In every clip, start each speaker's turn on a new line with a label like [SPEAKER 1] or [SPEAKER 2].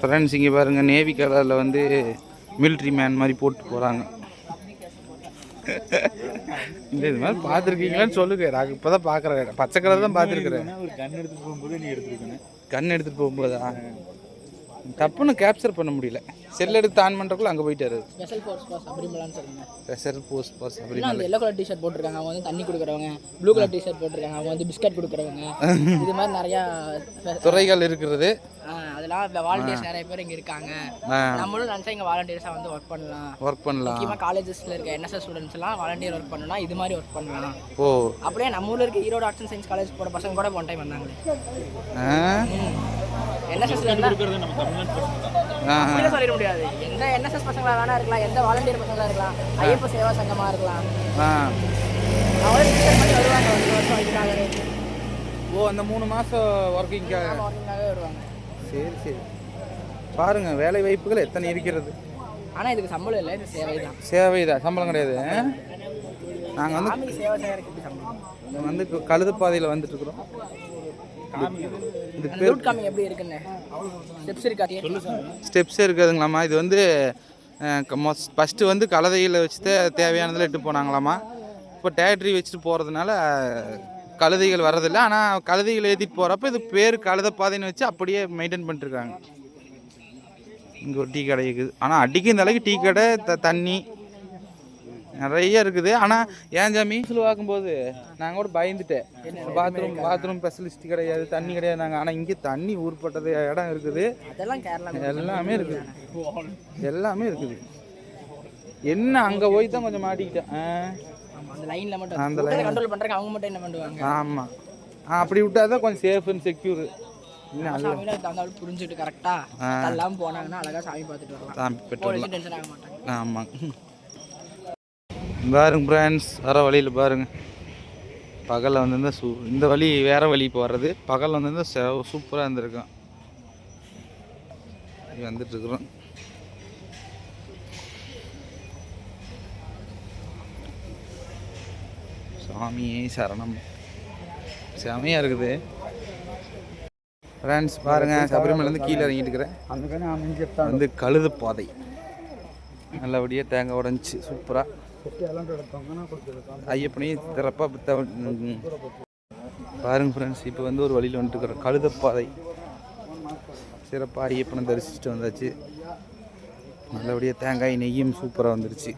[SPEAKER 1] Friends இங்கே பாருங்கள் navy கலரில் வந்து மிலிட்ரி மேன் மாதிரி போட்டு போகிறாங்க இந்த இது மாதிரி பார்த்துருக்கீங்களான்னு சொல்லுங்க. நான் இப்போ தான் பார்க்குறேன். பச்சை கலர் தான் பார்த்துருக்குறேன்.
[SPEAKER 2] ஒரு கண் எடுத்துட்டு போகும்போது நீ எடுத்துருக்கணும்?
[SPEAKER 1] கண் எடுத்துகிட்டு போகும்போதா டப்புன்னு கேப்சர் பண்ண முடியல. செல் எடுத்து ஆன் பண்ணுறக்குள்ள அங்கே போயிட்டாரு
[SPEAKER 3] ஸ்பெஷல் ஃபோர்ஸ் பாஸ் சபரிமலான்னு சொல்லுங்க.
[SPEAKER 1] ஸ்பெஷல் போஸ்ட் பாஸ் அப்படி
[SPEAKER 3] இல்ல அந்த எல்லோ கலர் டிஷர்ட் போட்டிருக்காங்க. அவங்க வந்து தண்ணி கொடுக்குறவங்க ப்ளூ கலர் டிஷர்ட் போட்டிருக்காங்க. அவங்க வந்து பிஸ்கட் கொடுக்குறவங்க. இது மாதிரி நிறையா
[SPEAKER 1] துறைகள் இருக்கிறது.
[SPEAKER 3] அதெல்லாம் வாலண்டியர்ஸ் நிறைய பேர் இங்கே இருக்காங்க. நம்மளும் நினச்சா இங்கே வாலண்டியர்ஸாக வந்து ஒர்க் பண்ணலாம்.
[SPEAKER 1] ஒர்க் பண்ணலாம்.
[SPEAKER 3] முக்கியமாக காலேஜஸில் இருக்க என்எஸ்எஸ் ஸ்டூடெண்ட்ஸ் எல்லாம் வாலண்டியர் ஒர்க் பண்ணலாம் இது மாதிரி ஒர்க் பண்ணலாம்.
[SPEAKER 1] ஓ.
[SPEAKER 3] அப்படியே நம்ம ஊரில் இருக்க Erode arts and science college போகிற பசங்க கூட ஒன் டைம் வந்தாங்களே என்எஸ்எஸ்ல இருந்தால் சொல்லிட முடியாது. எந்த என்எஸ்எஸ் பசங்களா வேணா இருக்கலாம் எந்த வாலண்டியர் பசங்களா இருக்கலாம். ஐயப்ப சேவா சங்கமாக இருக்கலாம். அவங்களே பண்ணி வருவாங்க வருஷம் இதுக்காகவே.
[SPEAKER 1] ஓ அந்த மூணு மாதம் ஒர்க்கிங்காக
[SPEAKER 3] வருவாங்க.
[SPEAKER 1] சரி சரி. பாருங்க வேலை வாய்ப்புகள் எத்தனை இருக்கிறது?
[SPEAKER 3] ஆனால் இதுக்கு சம்பளம் இல்லை இது சேவை தான்
[SPEAKER 1] சேவை தான் சம்பளம் கிடையாது. நாங்கள் வந்து
[SPEAKER 3] சாமிக்கு சேவை செய்யறதுக்கு சம்பளம்.
[SPEAKER 1] வந்து கழுது பாதையில் வந்துட்டு இருக்கிறோம்
[SPEAKER 3] அந்த ரூட் காமி எப்படி இருக்குன்னு? ஸ்டெப்ஸ் இருக்கா
[SPEAKER 1] ஸ்டெப்ஸே இருக்காதுங்களாம்மா. இது வந்து ஃபஸ்ட்டு வந்து கழுதையில் வச்சு தான் தேவையானதில் இட்டு போனாங்களாமா இப்போ டேட்ரி வச்சுட்டு போகிறதுனால கழுதைகள் வர்றதில்ல. ஆனால் கழுதைகள் ஏற்றிட்டு போகிறப்ப இது பேர் கழுத பாதைன்னு வச்சு அப்படியே மெயின்டைன் பண்ணிட்டுருக்காங்க. இங்கே ஒரு டீ கடை இருக்குது. ஆனால் அடிக்க இந்த அளவுக்கு டீ கடை த தண்ணி நிறைய இருக்குது. ஆனால் ஏன் ஜாமி? பார்க்கும்போது நாங்கள் கூட பயந்துட்டேன். பாத்ரூம் பாத்ரூம் ஸ்பெஷலிஸ்ட் கிடையாது தண்ணி கிடையாது நாங்கள் ஆனால் இங்கே தண்ணி ஊர்பட்டது இடம் இருக்குது. எல்லாமே இருக்குது. எல்லாமே இருக்குது. என்ன அங்கே போய் தான் கொஞ்சம் மாட்டிக்கிட்டேன்.
[SPEAKER 3] அந்த லைன்ல மட்டும்
[SPEAKER 1] அந்த
[SPEAKER 3] அந்த கண்ட்ரோல் பண்றதுக்கு அவங்க மட்டும் என்ன பண்ணுவாங்க?
[SPEAKER 1] ஆமாம் ஆ அப்படி விட்டா தான் கொஞ்சம் சேஃப் அண்ட் செக்யூர் இன்னும் நல்ல
[SPEAKER 3] சாமியில தந்தாலும் புரிஞ்சுட்டு கரெக்டா எல்லாம் போனாங்கன்னா அழகா சாமி பார்த்துட்டு வரலாம்
[SPEAKER 1] சாமி பெட்ரோல்
[SPEAKER 3] போலீஸும் டென்ஷன் ஆக மாட்டாங்க.
[SPEAKER 1] ஆமாம் பாருங்க ஃப்ரெண்ட்ஸ் வர வழியில் பாருங்க. பகலில் வந்திருந்தா சூ இந்த வழி வேற வழி வர்றது. பகலில் வந்திருந்தா சூப்பராக இருந்திருக்கும். வந்துட்டு சுவாமியே சரணம். செமையாக இருக்குது. ஃப்ரெண்ட்ஸ் பாருங்கள் சபரிமலேருந்து கீழே இறங்கிட்டு இருக்கிறேன் வந்து கழுது பாதை. நல்லபடியாக தேங்காய் உடஞ்சி சூப்பராக ஐயப்பனையும் திறப்பாக பித்த பாருங்கள் ஃப்ரெண்ட்ஸ் இப்போ வந்து ஒரு வழியில் வந்துட்டு இருக்கிறோம் கழுத பாதை. சிறப்பாக ஐயப்பனை தரிசிச்சுட்டு வந்தாச்சு. நல்லபடியாக தேங்காய் நெய்யும் சூப்பராக வந்துருச்சு.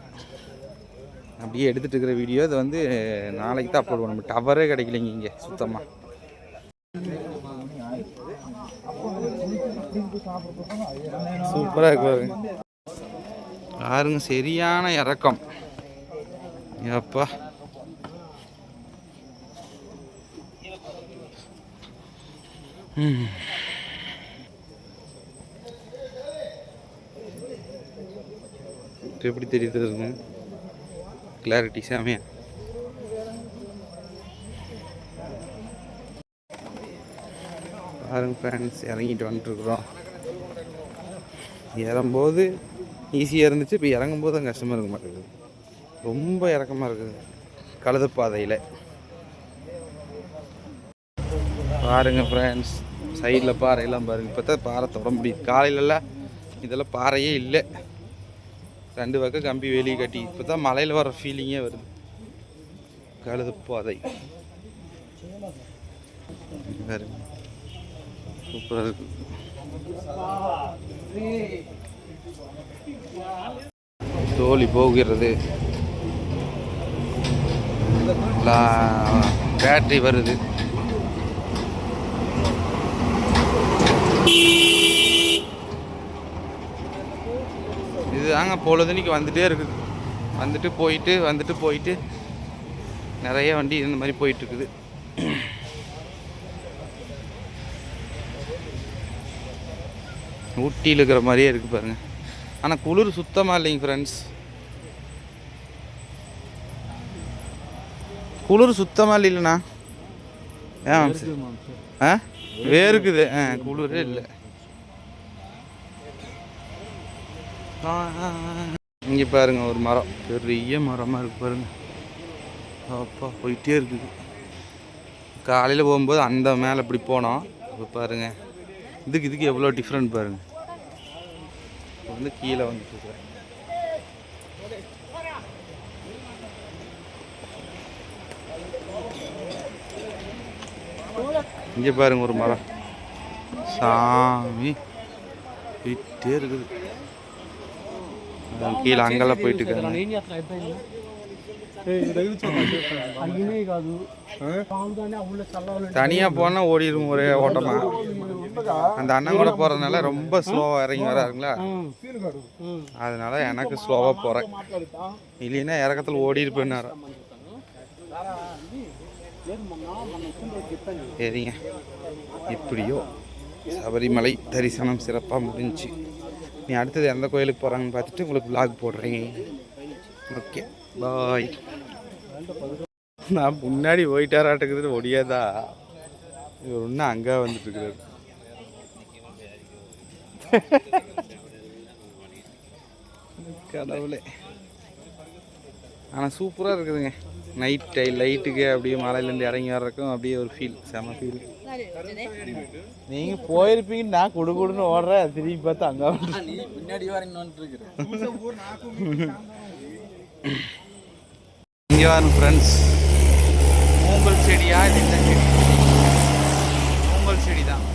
[SPEAKER 1] அப்படியே எடுத்துகிட்டு இருக்கிற வீடியோ இது வந்து நாளைக்கு தான் அப்லோட் பண்ண டவரே கிடைக்கலைங்க இங்கே சுத்தமாக சூப்பராக இருக்கு பாருங்க. சரியான இறக்கம். எப்பா. எப்படி தெரியுது இருக்குங்க கிளாரிட்டி சாமியா. பாருங்க ஃப்ரெண்ட்ஸ் இறங்கிட்டு வந்துட்டுருக்குறோம். ஏறும்போது ஈஸியாக இருந்துச்சு. இப்போ இறங்கும்போது தான் கஷ்டமாக இருக்க மாட்டேங்குது. ரொம்ப இறக்கமாக இருக்குது. கழுத பாதையில். பாருங்கள் ஃப்ரெண்ட்ஸ் சைடில் பாறையெல்லாம் பாருங்கள் இப்போ தான் பாறை தொட முடியுது காலையிலலாம் இதெல்லாம் பாறையே இல்லை. ரெண்டு பக்கம் கம்பி வெளியே கட்டி இப்போ தான் மலையில் வர ஃபீலிங்கே வருது. கழுது பாதை. சூப்பராக இருக்கு. தோழி போகிறது. பேட்டரி வருது. இது தாங்க பொழுதுனிக்கு வந்துட்டே இருக்குது. வந்துட்டு போயிட்டு வந்துட்டு போயிட்டு நிறைய வண்டி இந்த மாதிரி போயிட்டு இருக்குது ஊட்டியில் இருக்கிற மாதிரியே இருக்குது பாருங்க. ஆனால் குளிர் சுத்தமாக இல்லைங்க ஃப்ரெண்ட்ஸ் குளிர் சுத்தமாக இல்லைண்ணா ஆ? வேர்க்குது. ஆ குளிரே இல்லை. இங்கே பாருங்க ஒரு மரம். பெரிய மரமாக இருக்கு பாருங்கள் அப்பா போயிட்டே இருக்குது. காலையில் போகும்போது அந்த மேலே இப்படி போனோம். இப்போ பாருங்க. இதுக்கு இதுக்கு எவ்வளோ டிஃப்ரெண்ட் பாருங்கள் இப்போ வந்து கீழே வந்துட்டு இருக்கிறேன் இங்கே பாருங்க ஒரு மரம். சாமி போயிட்டே இருக்குது. கீழே அங்கெல்லாம் போயிட்டு தனியாக போனால் ஓடிடும் ஒரே ஓட்டமா? அந்த அண்ணன் கூட போகிறதுனால ரொம்ப ஸ்லோவாக இறங்கி வராருங்களா? அதனால எனக்கு ஸ்லோவாக போகிறேன் இல்லைன்னா இறக்கத்தில் ஓடி இருப்பேன்னாரு சரிங்க. எப்படியோ சபரிமலை தரிசனம் சிறப்பாக முடிஞ்சுச்சு நீ அடுத்தது எந்த கோயிலுக்கு போகிறாங்கன்னு பார்த்துட்டு உங்களுக்கு ப்ளாக் போடுறேன். ஓகே பாய் நான் முன்னாடி போயிட்டாராட்டுக்கிறது ஒடியாதா? இவர் இன்னும் அங்கே வந்துட்டுருக்கிறார் கடவுளே. ஆனால் சூப்பராக இருக்குதுங்க. நைட் டை லைட்டுக்கு அப்படியே மலையிலேருந்து இறங்கி வர்றதுக்கும் அப்படியே ஒரு ஃபீல் செம ஃபீல் நீங்கள் போயிருப்பீங்கன்னு நான் குடு குடுன்னு ஓடுறேன். திரும்பி பார்த்து அங்கே
[SPEAKER 3] பின்னாடி
[SPEAKER 1] இங்கே வரும் ஃப்ரெண்ட்ஸ் மூங்கல் செடியா இது என்ன செடி? மூங்கல் செடி தான்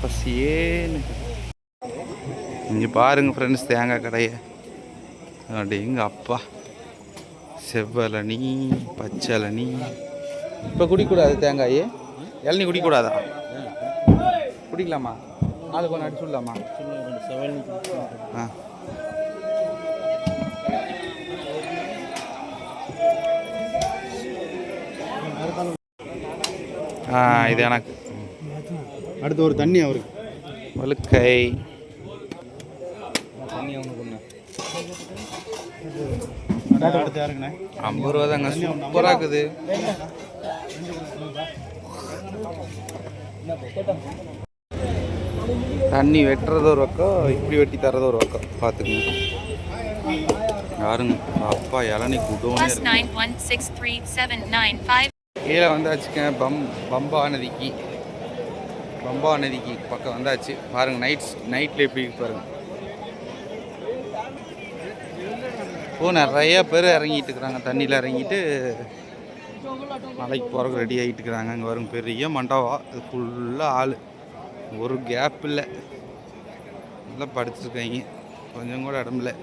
[SPEAKER 1] பசியேன்னு இங்கே பாருங்க ஃப்ரெண்ட்ஸ் தேங்காய் கடையை. எங்கள் அப்பா. செவ்வலனி பச்சளனி இப்போ குடிக்கூடாது தேங்காய்? இளநீ குடிக்கூடாதா? குடிக்கலாமா? ஆளு கொஞ்சம் அடிச்சு விடலாமா? ஆ. ஆ இது எனக்கு.
[SPEAKER 2] அடுத்து ஒரு தண்ணி அவருக்கு.
[SPEAKER 1] வழுக்கை
[SPEAKER 2] தண்ணி அவனுக்கு ஒன்று அடுத்து யாருங்கண்ணே
[SPEAKER 1] ஐம்பது ரூபா தாங்க. சூப்பராக இருக்குது. தண்ணி வெட்டுறது ஒரு பக்கம் இப்படி வெட்டி தர்றது ஒரு பக்கம். பார்த்துக்கோங்க. யாருங்க? அப்பா இளநி
[SPEAKER 4] கூட்டோன்னு
[SPEAKER 1] கீழே வந்தாச்சுங்க பம் பம்பா நதிக்கு. பம்பா நதிக்கு பக்கம் வந்தாச்சு. பாருங்க நைட்ஸ் நைட்டில் எப்படி பாருங்க. இப்போ நிறைய பேர் இறங்கிட்டு இருக்கிறாங்க. தண்ணியில் இறங்கிட்டு மலைக்கு போகிறக்கு ரெடி ஆகிட்டு இருக்கிறாங்க. அங்கே வரும் பெரிய மண்டபம். இது ஃபுல்லாக ஆள். ஒரு கேப் இல்லை. நல்லா படுத்துருக்காங்க கொஞ்சம் கூட இடம் இல்லை.